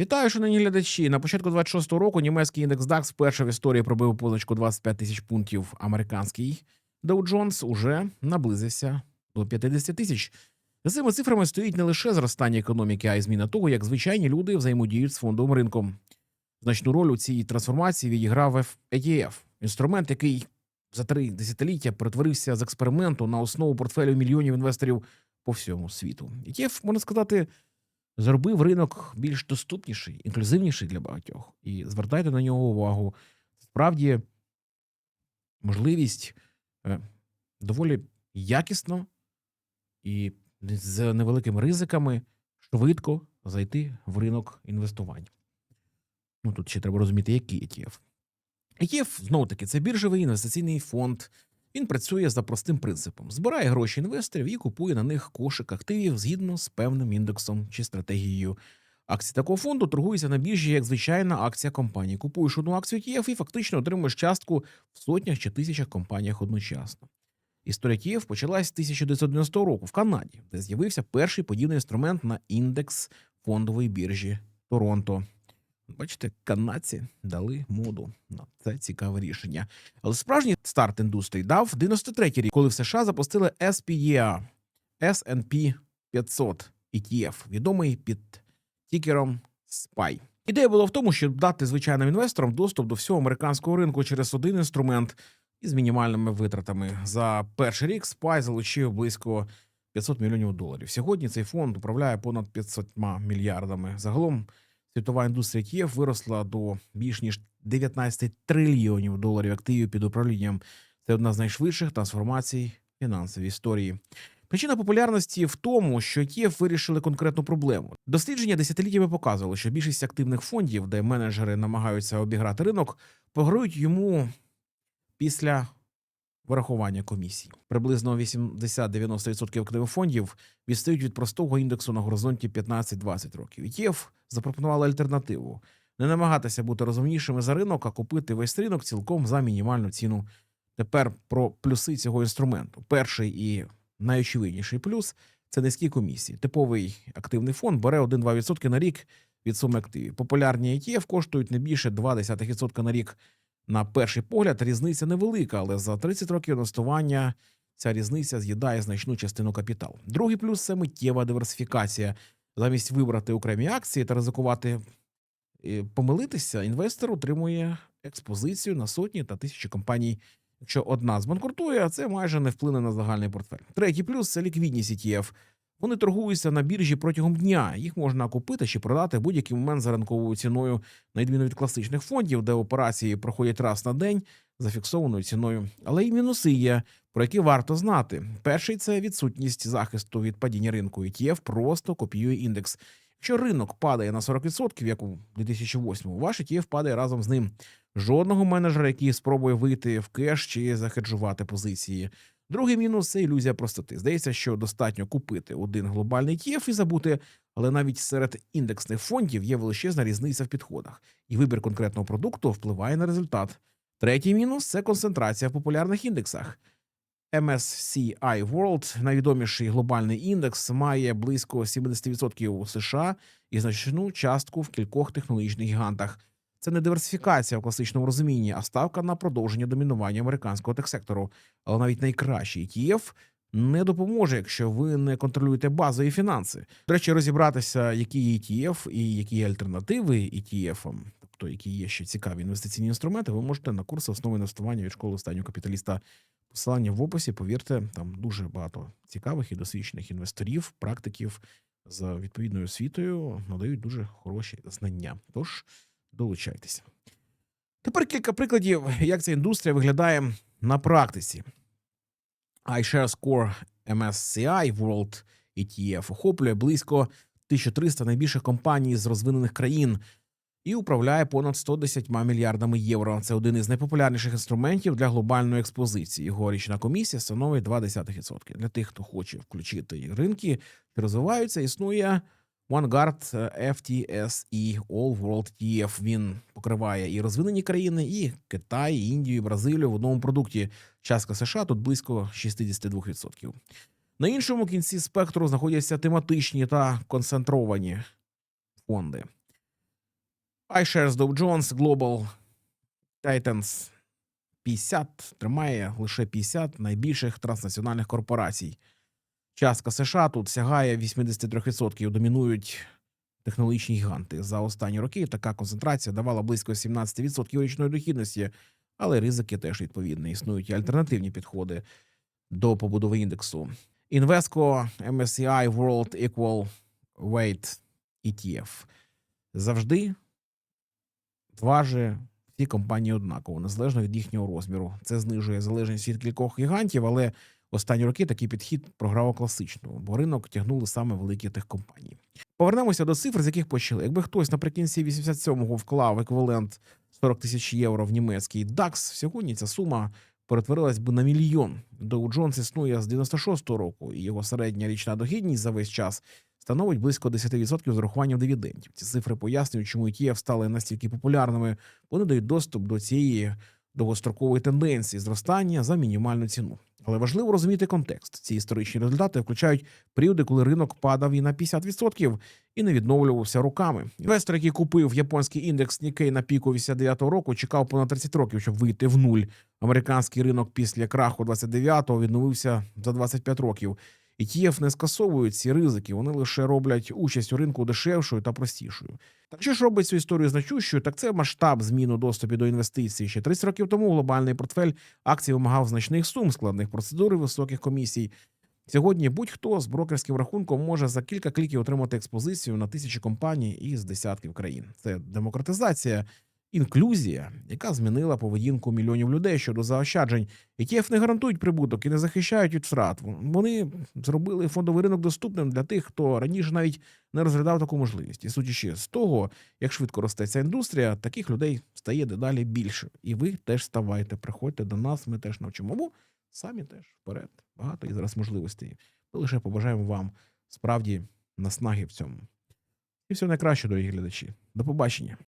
Вітаю, шановні глядачі. На початку 26-го року німецький індекс DAX вперше в історії пробив позначку 25 тисяч пунктів. Американський Dow Jones уже наблизився до 50 тисяч. За цими цифрами стоїть не лише зростання економіки, а й зміна того, як звичайні люди взаємодіють з фондовим ринком. Значну роль у цій трансформації відіграв ETF – інструмент, який за три десятиліття перетворився з експерименту на основу портфелю мільйонів інвесторів по всьому світу. ETF, можна сказати, зробив ринок більш доступніший, інклюзивніший для багатьох. І звертайте на нього увагу. Справді, можливість е, доволі якісно і з невеликими ризиками швидко зайти в ринок інвестування. Ну тут ще треба розуміти, який ETF. ETF, знову таки, це біржовий інвестиційний фонд. Він працює за простим принципом: збирає гроші інвесторів і купує на них кошик активів згідно з певним індексом чи стратегією. Акції такого фонду торгуються на біржі як звичайна акція компанії. Купуєш одну акцію ETF і фактично отримуєш частку в сотнях чи тисячах компаніях одночасно. Історія ETF почалась з 1990 року в Канаді, де з'явився перший подібний інструмент на індекс фондової біржі Торонто. Бачите, канадці дали моду на це цікаве рішення. Але справжній старт індустрії дав 93-й рік, коли в США запустили SPEA S&P 500 ETF, відомий під тікером SPY. Ідея була в тому, щоб дати звичайним інвесторам доступ до всього американського ринку через один інструмент із мінімальними витратами. За перший рік SPY залучив близько 500 мільйонів доларів. Сьогодні цей фонд управляє понад 500 мільярдами. Загалом світова індустрія ETF виросла до більш ніж 19 трильйонів доларів активів під управлінням. Це одна з найшвидших трансформацій фінансовій історії. Причина популярності в тому, що ETF вирішили конкретну проблему. Дослідження десятиліттями показували, що більшість активних фондів, де менеджери намагаються обіграти ринок, пограють йому після вирахування комісій. Приблизно 80-90% активних фондів відстають від простого індексу на горизонті 15-20 років. ETF запропонували альтернативу не намагатися бути розумнішими за ринок, а купити весь ринок цілком за мінімальну ціну. Тепер про плюси цього інструменту. Перший і найочевидніший плюс це низькі комісії. Типовий активний фонд бере 1-2% на рік від суми активів. Популярні ETF коштують не більше 0,2% на рік. На перший погляд різниця невелика, але за 30 років інвестування ця різниця з'їдає значну частину капіталу. Другий плюс це миттєва диверсифікація. Замість вибрати окремі акції та ризикувати е, помилитися, інвестор отримує експозицію на сотні та тисячі компаній. Якщо одна збанкрутує, це майже не вплине на загальний портфель. Третій плюс це ліквідність ETF. Вони торгуються на біржі протягом дня. Їх можна купити чи продати будь-який момент за ринковою ціною, на відміну від класичних фондів, де операції проходять раз на день за фіксованою ціною. Але й мінуси є, про які варто знати. Перший це відсутність захисту від падіння ринку. ETF просто копіює індекс. Якщо ринок падає на 40%, як у 2008-му, ваш ETF падає разом з ним. Жодного менеджера, який спробує вийти в кеш чи захеджувати позиції. Другий мінус це ілюзія простоти. Здається, що достатньо купити один глобальний ETF і забути, але навіть серед індексних фондів є величезна різниця в підходах, і вибір конкретного продукту впливає на результат. Третій мінус це концентрація в популярних індексах. MSCI World, найвідоміший глобальний індекс, має близько 70% у США і значну частку в кількох технологічних гігантах. Це не диверсифікація в класичному розумінні, а ставка на продовження домінування американського техсектору. Але навіть найкращий ETF не допоможе, якщо ви не контролюєте базові фінанси. До речі, розібратися, які є ETF і які є альтернативи ETF, тобто які є ще цікаві інвестиційні інструменти, ви можете на курси основи інвестування від школи останнього капіталіста. Посилання в описі, повірте, там дуже багато цікавих і досвідчених інвесторів, практиків з відповідною освітою надають дуже хороші знання. Тож долучайтеся. Тепер кілька прикладів, як ця індустрія виглядає на практиці. iShares Core MSCI World ETF охоплює близько 1300 найбільших компаній з розвинених країн і управляє понад 110 мільярдами євро. Це один із найпопулярніших інструментів для глобальної експозиції. Його річна комісія становить 0,2%. Для тих, хто хоче включити ринки, що розвиваються, існує OneGuard FTSE All World ETF. Він покриває і розвинені країни, і Китай, і Індію, і Бразилію в одному продукті. Частка США тут близько 62%. На іншому кінці спектру знаходяться тематичні та концентровані фонди. iShares Dow Jones Global Titans 50 тримає лише 50 найбільших транснаціональних корпорацій. Частка США тут сягає 83%. Домінують технологічні гіганти. За останні роки така концентрація давала близько 17% річної дохідності, але ризики теж відповідні. Існують і альтернативні підходи до побудови індексу. Invesco MSCI World Equal Weight ETF. Завжди важить всі компанії однаково, незалежно від їхнього розміру. Це знижує залежність від кількох гігантів, але останні роки такий підхід програв класично, бо ринок тягнули саме великі техкомпанії. Повернемося до цифр, з яких почали. Якби хтось наприкінці 87-го вклав еквівалент 40 тисяч євро в німецький DAX, сьогодні ця сума перетворилась би на мільйон. Dow Jones існує з 96-го року, і його середня річна дохідність за весь час становить близько 10% з урахуванням дивідендів. Ці цифри пояснюють, чому ETF стали настільки популярними. Вони дають доступ до цієї довгострокової тенденції зростання за мінімальну ціну. Але важливо розуміти контекст. Ці історичні результати включають періоди, коли ринок падав і на 50% і не відновлювався руками. Інвестор, який купив японський індекс Nikkei на піку 89-го року, чекав понад 30 років, щоб вийти в нуль. Американський ринок після краху 29-го відновився за 25 років. ETF не скасовують ці ризики, вони лише роблять участь у ринку дешевшою та простішою. Так що ж робить цю історію значущою? Так це масштаб змін у доступі до інвестицій. Ще 30 років тому глобальний портфель акцій вимагав значних сум, складних процедур і високих комісій. Сьогодні будь-хто з брокерським рахунком може за кілька кліків отримати експозицію на тисячі компаній із десятків країн. Це демократизація, інклюзія, яка змінила поведінку мільйонів людей щодо заощаджень. ETF не гарантують прибуток і не захищають від втрат. Вони зробили фондовий ринок доступним для тих, хто раніше навіть не розглядав таку можливість. І судячи з того, як швидко росте ця індустрія, таких людей стає дедалі більше. І ви теж ставайте, приходьте до нас, ми теж навчимо. Бо самі теж вперед. Багато і зараз можливостей. Ми лише побажаємо вам справді наснаги в цьому. І все найкраще, дорогі глядачі. До побачення.